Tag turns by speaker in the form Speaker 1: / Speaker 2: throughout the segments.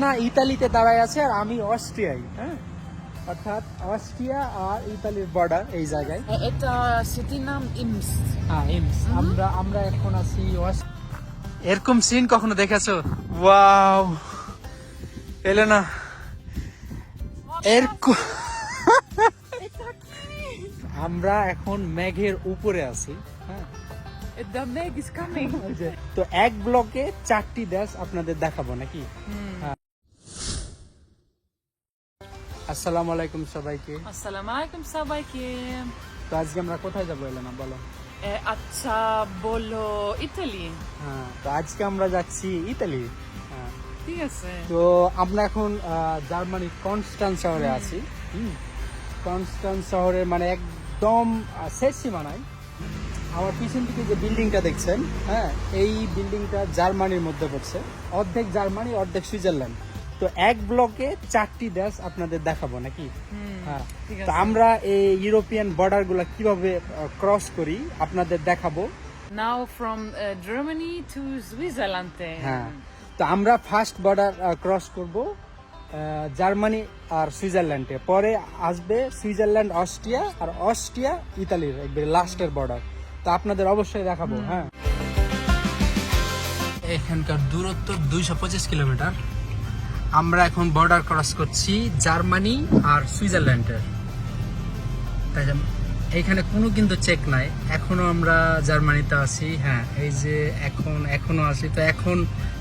Speaker 1: না ইতালিতে দাঁড়ায় আছে আর আমি অস্ট্রিয়ায় হ্যাঁ? অর্থাৎ অস্ট্রিয়া আর ইতালির বর্ডার এই জায়গায়।
Speaker 2: এটা সিটির নাম ইমস।
Speaker 1: হ্যাঁ ইমস। আমরা আমরা এখন আছি এরকম সিন কখনো দেখেছ? ওয়াও এলো না এরকম আমরা এখন মেঘের উপরে আছি হ্যাঁ? তো এক ব্লকে চারটি দেশ আপনাদের দেখাবো নাকি? আসসালামু আলাইকুম সবাইকে।
Speaker 2: আসসালামু আলাইকুম সবাইকে।
Speaker 1: তো আজকে আমরা কোথায় যাব এলেনা বলো?
Speaker 2: আচ্ছা বলো ইতালি।
Speaker 1: হ্যাঁ তো আজকে আমরা যাচ্ছি ইতালি। হ্যাঁ।
Speaker 2: ঠিক আছে।
Speaker 1: তো আমরা এখন আহ, জার্মানির কনস্টান্ট শহরে আছি। হুম। কনস্টান্ট শহরে মানে একদম শেষ সীমানায়। আমার পিছন থেকে যে বিল্ডিংটা দেখছেন হ্যাঁ এই বিল্ডিংটা জার্মানির মধ্যে পড়ছে। অর্ধেক জার্মানি অর্ধেক সুইজারল্যান্ড। তো এক ব্লকে চারটি দেশ আপনাদের দেখাবো নাকি? হ্যাঁ।
Speaker 2: ঠিক
Speaker 1: তো আমরা এই ইউরোপিয়ান বর্ডারগুলা কীভাবে ক্রস করি আপনাদের দেখাবো।
Speaker 2: Now from Germany to Switzerland
Speaker 1: হ্যাঁ। তো আমরা ফার্স্ট বর্ডার ক্রস করব জার্মানি আর সুইজারল্যান্ডে পরে আসবে সুইজারল্যান্ড অস্ট্রিয়া আর অস্ট্রিয়া ইতালির একবার লাস্টের বর্ডার তো আপনাদের অবশ্যই দেখাবো হ্যাঁ। এখানকার দূরত্ব দুইশো পঁচিশ কিলোমিটার। আমরা এখন বর্ডার ক্রস করছি জার্মানি আর সুইজারল্যান্ডের। তাই এইখানে কোনো কিন্তু চেক নাই। এখনও আমরা জার্মানিতে আছি হ্যাঁ এই যে এখন এখনও আছি। তো এখন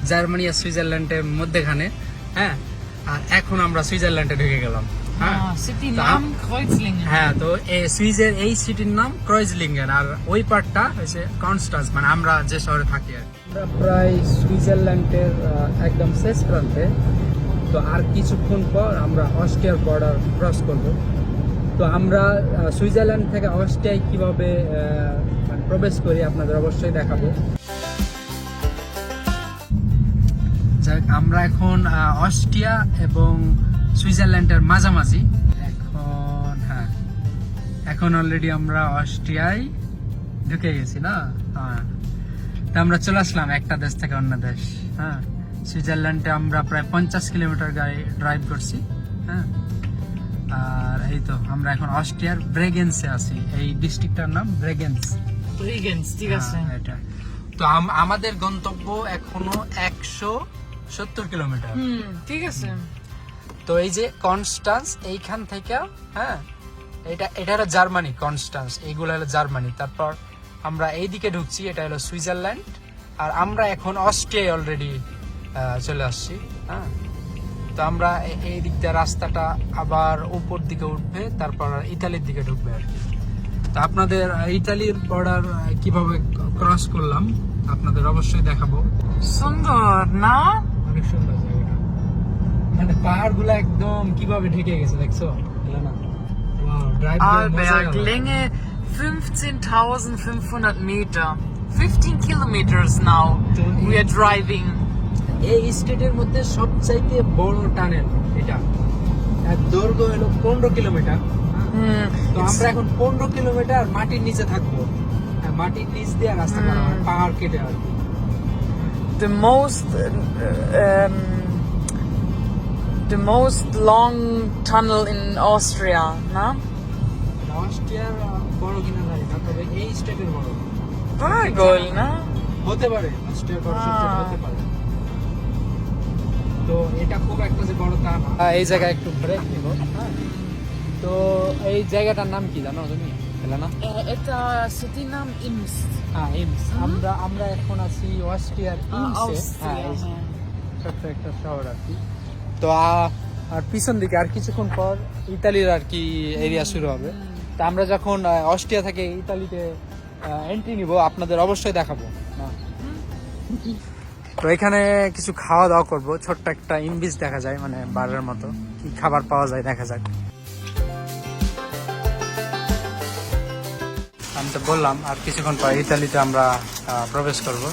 Speaker 1: জার্মানি আর সুইজারল্যান্ডের মধ্যেখানে হ্যাঁ আর এখন আমরা সুইজারল্যান্ডে ঢুকে গেলাম হ্যাঁ। তা- হ্যাঁ তো এই সুইজের এই সিটির নাম ক্রয়জলিঙ্গেন আর ওই পার্টটা হচ্ছে কনস্টান্স মানে আমরা যে শহরে থাকি আর আমরা প্রায় সুইজারল্যান্ডের একদম শেষ প্রান্তে তো আর কিছুক্ষণ পর আমরা অস্ট্রিয়ার বর্ডার ক্রস করব। তো আমরা সুইজারল্যান্ড থেকে অস্ট্রিয়ায় কীভাবে মানে প্রবেশ করি আপনাদের অবশ্যই দেখাবো। আমরা এখন অস্ট্রিয়া এবং সুইজারল্যান্ডের মাঝামাঝি। এখন হ্যাঁ এখন অলরেডি আমরা অস্ট্রিয়ায় ঢুকে গেছি না? হ্যাঁ। তা আমরা চলে আসলাম একটা দেশ থেকে অন্য দেশ হ্যাঁ। সুইজারল্যান্ডে আমরা প্রায় পঞ্চাশ কিলোমিটার গাড়ি ড্রাইভ করছি হ্যাঁ? আর এই তো আমরা এখন অস্ট্রিয়ার ব্রেগেন্সে আছি। এই ডিস্ট্রিক্টটার নাম ব্রেগেন্স।
Speaker 2: ব্রিগেন্স ঠিক আছে।
Speaker 1: হ্যাঁ, এটা। তো আমাদের গন্তব্য এখনও একশো সত্তর কিলোমিটার।
Speaker 2: ঠিক আছে।
Speaker 1: তো এই যে কনস্টান্স এইখান থেকে হ্যাঁ? এটা এটা হলো জার্মানি কনস্টান্স। এইগুলো হলো জার্মানি। তারপর আমরা এইদিকে ঢুকছি এটা হলো সুইজারল্যান্ড। আর আমরা এখন অস্ট্রিয়ায় অলরেডি চলে আসছি হ্যাঁ তো আমরা এই দিক দিয়ে রাস্তাটা আবার উপর দিকে উঠবে তারপর ইতালির দিকে ঢুকবে আর কি তো আপনাদের ইতালির বর্ডার কীভাবে ক্রস করলাম আপনাদের অবশ্যই দেখাবো
Speaker 2: সুন্দর না
Speaker 1: অনেক সুন্দর জায়গাটা মানে পাহাড়গুলা একদম কীভাবে ঢেকে গেছে দেখছ না Wow, drive দিয়ে মজা
Speaker 2: Arlberg,
Speaker 1: গেল।
Speaker 2: Länge 15.500 Meter. 15 kilometers now. We are driving.
Speaker 1: এই স্টেটের মধ্যে সবচাইতে বড় টানেল এটা। দৈর্ঘ্য হলো পনেরো কিলোমিটার।
Speaker 2: Hmm.
Speaker 1: তো আমরা এখন পনেরো কিলোমিটার মাটির নিচে থাকব। হ্যাঁ, মাটির নিচ দিয়ে রাস্তা করা হয়, পাহাড় কেটে আর কি।
Speaker 2: The most, uh, um, the most long tunnel in Austria, na?
Speaker 1: অস্ট্রিয়ার বড় কিনা জানি না তবে এই স্টেটের বড়।
Speaker 2: Paragol, na?
Speaker 1: হতে পারে অস্ট্রিয়ার বড় হতে পারে। হ্যাঁ, এই জায়গায় একটু ব্রেক নিব। হ্যাঁ। তো এই জায়গাটার নাম কি জানো তুমি হ্যাঁ,
Speaker 2: এটা সিটির নাম ইমস।
Speaker 1: হ্যাঁ ইমস। আমরা আমরা এখন আছি অস্ট্রিয়ার ইমসে। ছোট্ট একটা শহর আর কি। তো আর পিছন দিকে আর কিছুক্ষণ পর ইতালির আর কি এরিয়া শুরু হবে। তা আমরা যখন অস্ট্রিয়া থেকে ইতালিতে এন্ট্রি নিব আপনাদের অবশ্যই দেখাবো। হ্যাঁ। তো এখানে কিছু খাওয়া দাওয়া করব। ছোট্ট একটা ইমবিস দেখা যায় মানে বারের মতো। কি খাবার পাওয়া যায় দেখা যাক। আমি তো বললাম, আর কিছুক্ষণ পর ইতালিতে আমরা প্রবেশ করব।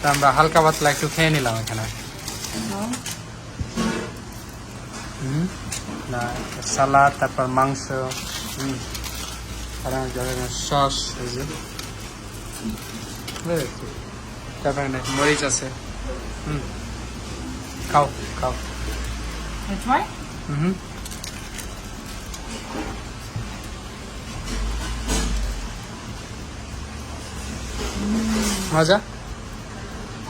Speaker 1: তা আমরা হালকা পাতলা একটু খেয়ে নিলাম এখানে। না, সালাদ, তারপর মাংস সস, এই যে। বুঝেছি? তারপর এখানে মরিচ আছে হুম খাও খাও
Speaker 2: I try?
Speaker 1: হুম মজা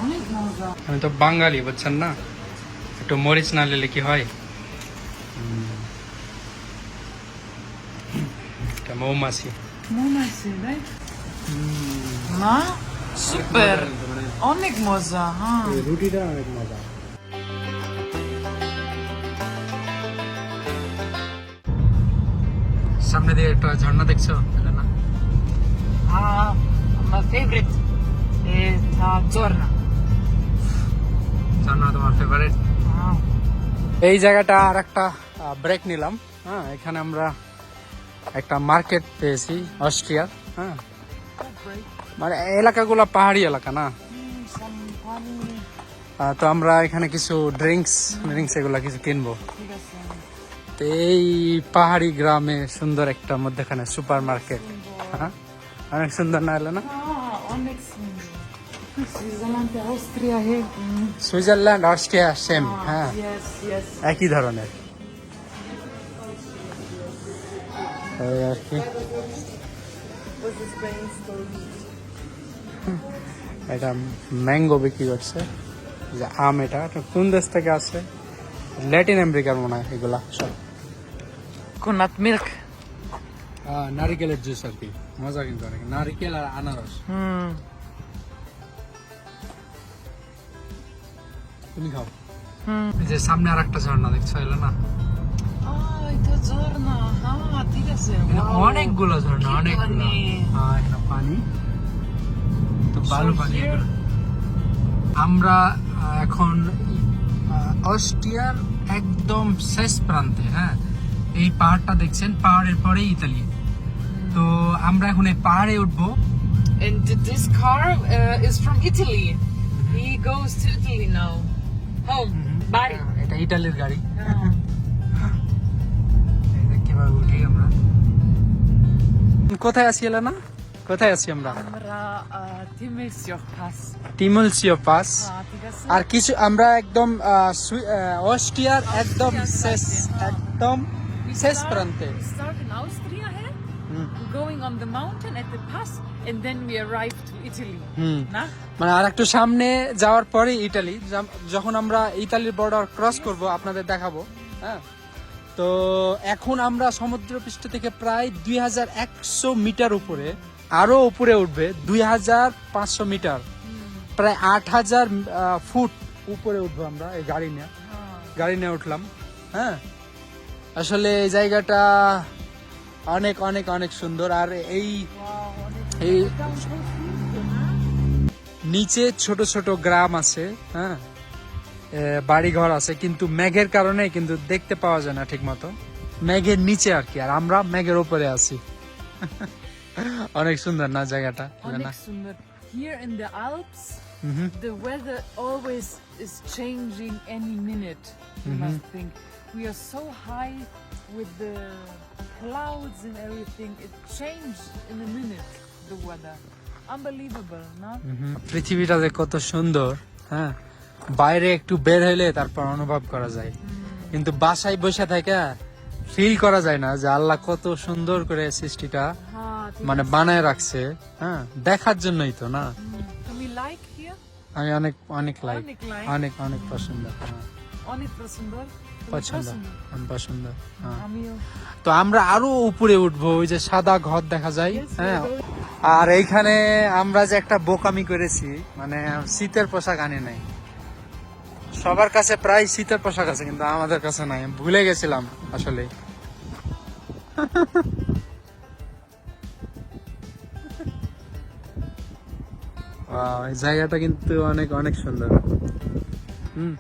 Speaker 2: অনেক মজা
Speaker 1: আমি তো বাঙালি বুঝছেন না একটু মরিচ না নিলে কি হয় হুম। এটা মৌমাছি
Speaker 2: মনে আছে রাইট না সুপার অনেক মজা হ্যাঁ
Speaker 1: রুটিটা অনেক মজা সামনে দিয়ে একটা ঝর্ণা দেখছ না
Speaker 2: my favorite is uh,
Speaker 1: ঝর্ণা। তোমার ফেভারিট
Speaker 2: Wow.
Speaker 1: এই জায়গাটা আর একটা ব্রেক নিলাম। হ্যাঁ এখানে আমরা একটা মার্কেট পেয়েছি অস্ট্রিয়ার। হ্যাঁ। মানে এলাকাগুলো পাহাড়ি এলাকা না? তো আমরা এখানে কিছু ড্রিঙ্কস ড্রিঙ্কস এগুলা কিছু কিনবো। তো এই পাহাড়ি গ্রামে সুন্দর একটা মধ্যখানে সুপার মার্কেট হ্যাঁ? অনেক সুন্দর না এলো না?
Speaker 2: সুন্দর। সুইজারল্যান্ড অস্ট্রিয়া
Speaker 1: সেম হ্যাঁ
Speaker 2: ইয়েস
Speaker 1: একই ধরনের। আর কি। এটা ম্যাঙ্গো বিক্রি করছে। যে আম এটা কোন দেশ থেকে আসে? ল্যাটিন আমেরিকার মনে হয় এগুলা সব।
Speaker 2: কোনাত মিল্ক।
Speaker 1: নারিকেলের জুস আর কি। মজা কিন্তু অনেক। নারিকেল আর আনারস।
Speaker 2: হুম।
Speaker 1: তুমি খাও।
Speaker 2: হুম।
Speaker 1: এই যে সামনে আর একটা ঝর্ণা দেখছ এলো না?
Speaker 2: হ্যাঁ আছে.
Speaker 1: অনেকগুলো ঝর্ণা অনেকগুলো।
Speaker 2: পানি।
Speaker 1: এখানে পানি এগুলো। আমরা এখন অস্ট্রিয়ার একদম শেষ প্রান্তে হ্যাঁ এই পাহাড়টা দেখছেন পাহাড়ের পরে ইতালি তো আমরা এখন এই পাহাড়ে উঠবো
Speaker 2: And this car uh, is from Italy. He goes to Italy now. Home. Bye.
Speaker 1: হ্যাঁ, এটা ইটালির গাড়ি কীভাবে উঠি আমরা কোথায় আছি এলা না কোথায় আছি আমরা. টিমলসিও পাস
Speaker 2: ঠিক
Speaker 1: আর কিছু আমরা একদম অস্ট্রিয়ার একদম শেষ একদম শেষ প্রান্তে। মানে আর একটু সামনে যাওয়ার পরে ইটালি যখন আমরা ইতালির বর্ডার ক্রস করব আপনাদের দেখাবো হ্যাঁ? তো এখন আমরা সমুদ্রপৃষ্ঠ থেকে প্রায় দুই হাজার একশো মিটার উপরে আরও উপরে উঠবে দুই হাজার পাঁচশো মিটার। প্রায় আট হাজার ফুট উপরে উঠবো আমরা এই গাড়ি নিয়ে।
Speaker 2: হ্যাঁ।
Speaker 1: গাড়ি নিয়ে উঠলাম হ্যাঁ। আসলে এই জায়গাটা অনেক অনেক অনেক সুন্দর। আর এই এই? নিচে ছোট ছোট গ্রাম আছে হ্যাঁ। বাড়ি ঘর আছে কিন্তু মেঘের কারণে কিন্তু দেখতে পাওয়া যায় না ঠিক মতো মেঘের নিচে আর কি আর আমরা মেঘের উপরে আছি। অনেক সুন্দর না জায়গাটা?
Speaker 2: অনেক সুন্দর। Here in the Alps the weather always is changing any minute you must think we are so high with weather unbelievable
Speaker 1: না পৃথিবীটা যে কত সুন্দর হ্যাঁ? বাইরে একটু বের হইলে তারপর অনুভব করা যায়। কিন্তু বাসায় বসে থাকে ফিল করা যায় না যে আল্লাহ কত সুন্দর করে সৃষ্টিটা
Speaker 2: হ্যাঁ,
Speaker 1: মানে বানায় রাখছে হ্যাঁ দেখার জন্যই তো না?
Speaker 2: তুমি লাইক
Speaker 1: আমি অনেক অনেক লাইক
Speaker 2: অনেক
Speaker 1: অনেক অনেক পছন্দ হ্যাঁ,
Speaker 2: অনেক
Speaker 1: পছন্দ।
Speaker 2: পছন্দ?
Speaker 1: পছন্দ? হ্যাঁ। তো আমরা আরও উপরে উঠবো ওই যে সাদা ঘর দেখা যায় হ্যাঁ। আর এইখানে আমরা যে একটা বোকামি করেছি মানে শীতের পোশাক আনি নাই। সবার কাছে প্রায় শীতের পোশাক আছে কিন্তু আমাদের কাছে নাই। ভুলে গেছিলাম আসলে। জায়গাটা কিন্তু অনেক অনেক সুন্দর। হুম।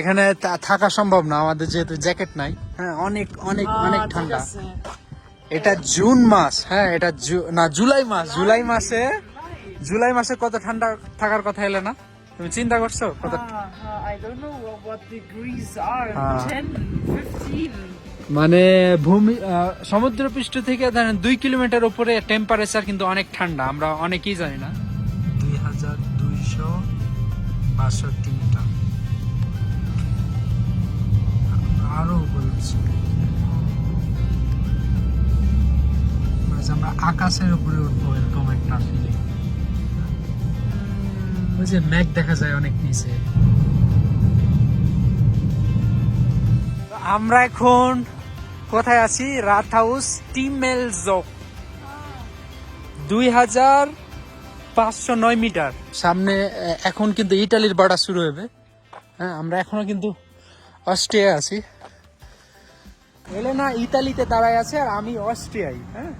Speaker 1: এখানে থাকা সম্ভব না আমাদের যেহেতু জ্যাকেট নাই। হ্যাঁ অনেক অনেক অনেক ঠান্ডা। এটা জুন মাস হ্যাঁ এটা না জুলাই মাস জুলাই মাসে জুলাই মাসে কত ঠান্ডা থাকার কথা এলে না? তুমি চিন্তা করছ?
Speaker 2: Ah.
Speaker 1: মানে ভূমি সমুদ্রপৃষ্ঠ থেকে ধরেন দুই কিলোমিটার উপরে টেম্পারেচার কিন্তু অনেক ঠান্ডা আমরা অনেকেই জানি না। দুই হাজার দুইশো মানে আমরা আকাশের উপরে উঠবো এরকম একটা ফিলিং ওই যে ম্যাগ দেখা যায় অনেক নিচে। আমরা এখন কোথায় আছি? রাত হাউস টিমেল জোক দুই হাজার পাঁচশো নয় মিটার। সামনে এখন কিন্তু ইটালির বাড়া শুরু হবে। হ্যাঁ আমরা এখনও কিন্তু অস্ট্রিয়ায় আছি। এলেনা ইতালিতে দাঁড়ায় আছে আর আমি অস্ট্রিয়ায় হ্যাঁ?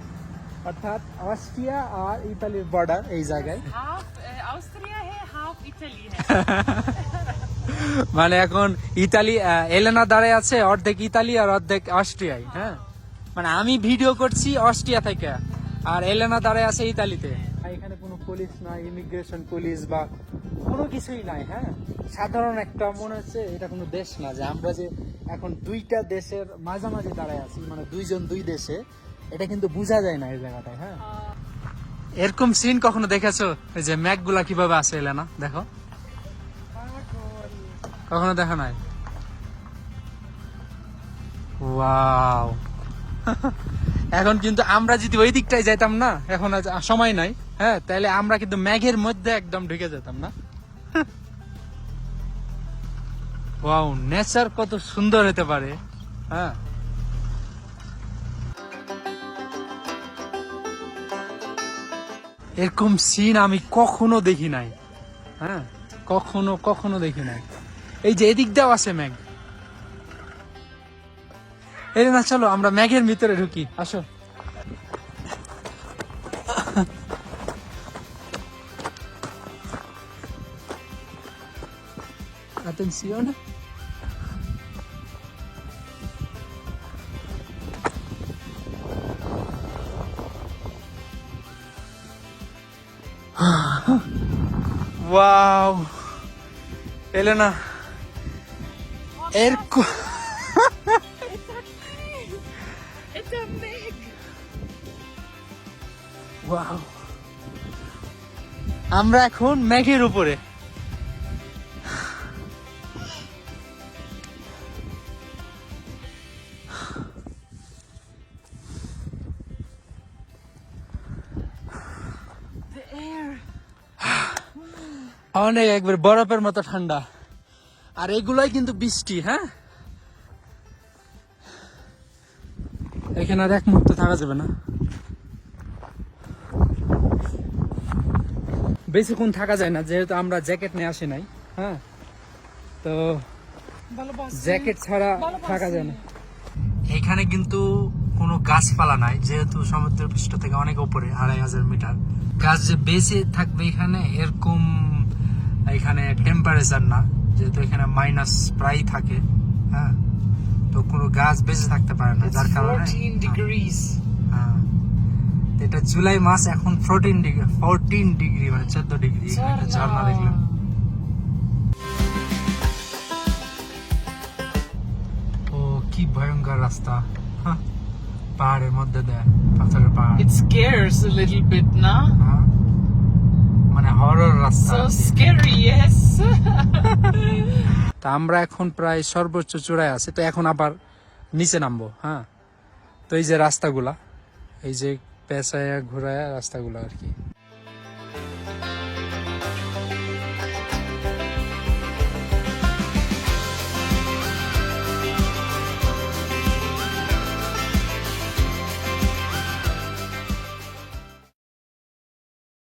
Speaker 1: অর্থাৎ অস্ট্রিয়া আর ইতালির বর্ডার এই জায়গায়। মানে এখন ইতালি এলেনা দাঁড়ায় আছে অর্ধেক ইতালি আর অর্ধেক অস্ট্রিয়ায় হ্যাঁ। মানে আমি ভিডিও করছি অস্ট্রিয়া থেকে আর এলেনা দাঁড়ায় আছে ইতালিতে। এখানে কোনো পুলিশ নাই ইমিগ্রেশন পুলিশ বা কোনো কিছুই নাই হ্যাঁ? সাধারণ একটা মনে হচ্ছে এটা কোনো দেশ না যে আমরা যে এখন দুইটা দেশের মাঝামাঝি দাঁড়ায় আছি মানে দুইজন দুই দেশে এটা কিন্তু বোঝা যায় না এই জায়গাটায় হ্যাঁ? এরকম সিন কখনো দেখেছ? এই যে ম্যাকগুলা কীভাবে আছে এলেনা দেখো। কখনো দেখা নাই? ওয়াও। এখন কিন্তু আমরা যদি ওই দিকটাই যাইতাম না, এখন সময় নাই হ্যাঁ? তাহলে আমরা কিন্তু ম্যাঘের মধ্যে একদম ঢুকে যেতাম না। ওয়াও নেচার কত সুন্দর হতে পারে হ্যাঁ? এরকম সিন আমি কখনো দেখি নাই। হ্যাঁ? কখনো কখনো দেখি নাই। এই যে এদিক দাও আছে ম্যাগ এই না, চলো, আমরা ম্যাগের ভিতরে ঢুকি। আসো। Atención. Wow. Elena. Erko.
Speaker 2: It's a big.
Speaker 1: Wow. আমরা এখন ম্যাঘের উপরে অনেক একবার বরফের মতো ঠান্ডা। আর এগুলোই কিন্তু বৃষ্টি হ্যাঁ? এখানে আর এক মুহূর্ত থাকা যাবে না। বেশিক্ষণ থাকা যায় না যেহেতু আমরা জ্যাকেট নিয়ে আসি নাই হ্যাঁ? তো জ্যাকেট ছাড়া থাকা যায় না। এখানে কিন্তু কোনো গাছপালা নাই যেহেতু সমুদ্র পৃষ্ঠ থেকে অনেক উপরে আড়াই হাজার মিটার। গাছ যে বেঁচে থাকবে এখানে এরকম এখানে টেম্পারেচার না যেহেতু এখানে মাইনাস প্রায় থাকে হ্যাঁ? তো কোনো গাছ বেঁচে থাকতে পারে না যার কারণে
Speaker 2: 14
Speaker 1: হ্যাঁ। এটা জুলাই মাস এখন ফোরটিন ডিগ্রি ফোরটিন ডিগ্রি মানে চোদ্দ ডিগ্রি একটা ঝর্ণা। দেখলাম। ও কি ভয়ঙ্কর রাস্তা। হাহ, পাহাড়ের মধ্যে দেয় পাথরের পাহাড়।
Speaker 2: It scares a little না?
Speaker 1: হ্যাঁ, মানে হরর রাস্তা. তা আমরা এখন প্রায় সর্বোচ্চ চূড়ায় আছি তো এখন আবার নিচে নামবো হ্যাঁ? তো এই যে রাস্তাগুলা এই যে পেঁচায়া ঘোরায়া রাস্তাগুলা আর কি।